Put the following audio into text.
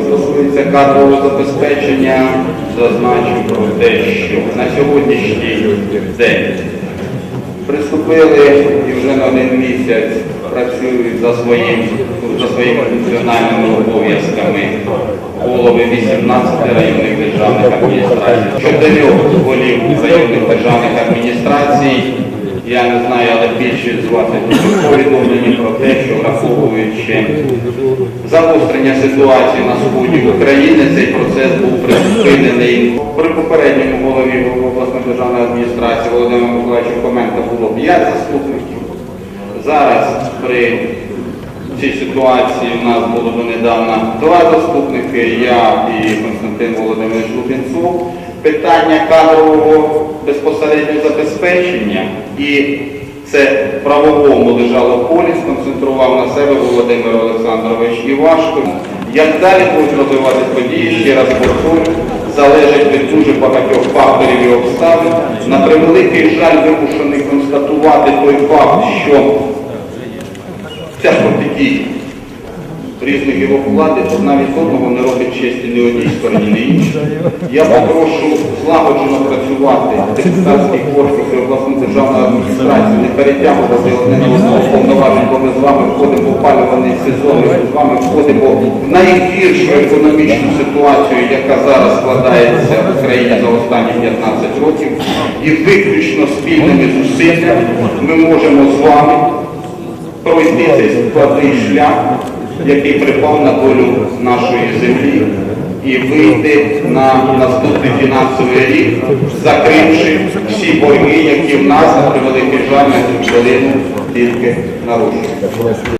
стосується кадрового забезпечення, зазначу про те, що на сьогоднішній день приступили і вже на один місяць працюють за, своїм, за своїми функціональними обов'язками голови 18 районних державних адміністрацій, чотирьох голів районних державних адміністрацій. Я не знаю, але більшість з вас дуже повідомлені про те, що враховуючи загострення ситуації на сході України, цей процес був призупинений. При попередньому голові обласної державної адміністрації Володимира Миколаївича Коменка було 5 заступників. Зараз при цій ситуації у нас було донедавна два заступники, я і Константин Володимирович Лубінцов. Питання кадрового безпосередньо забезпечення і це правовому лежало полі, сконцентрував на себе Володимир Олександрович Івашко. Як далі будуть розвиватися події, ще раз повторюю, залежить від дуже багатьох факторів і обставин. На превеликий жаль вимушений констатувати той факт, що ця протидія різних гілок влади одна від одного не робить честі ні одній стороні, ні іншій. Я попрошу злагоджено працювати депутатський корпус і обласну державну адміністрацію, не перетягувати одне на одного повноважень, бо ми з вами входимо в опалювальний сезон, ми з вами входимо в найгіршу економічну ситуацію, яка зараз складається в Україні за останні 15 років. І виключно спільними зусиллями ми можемо з вами пройти цей складний шлях, який припав на долю нашої землі, і вийти на наступний фінансовий рік, закривши всі борги, які в нас на превеликий жаль тільки нарушують.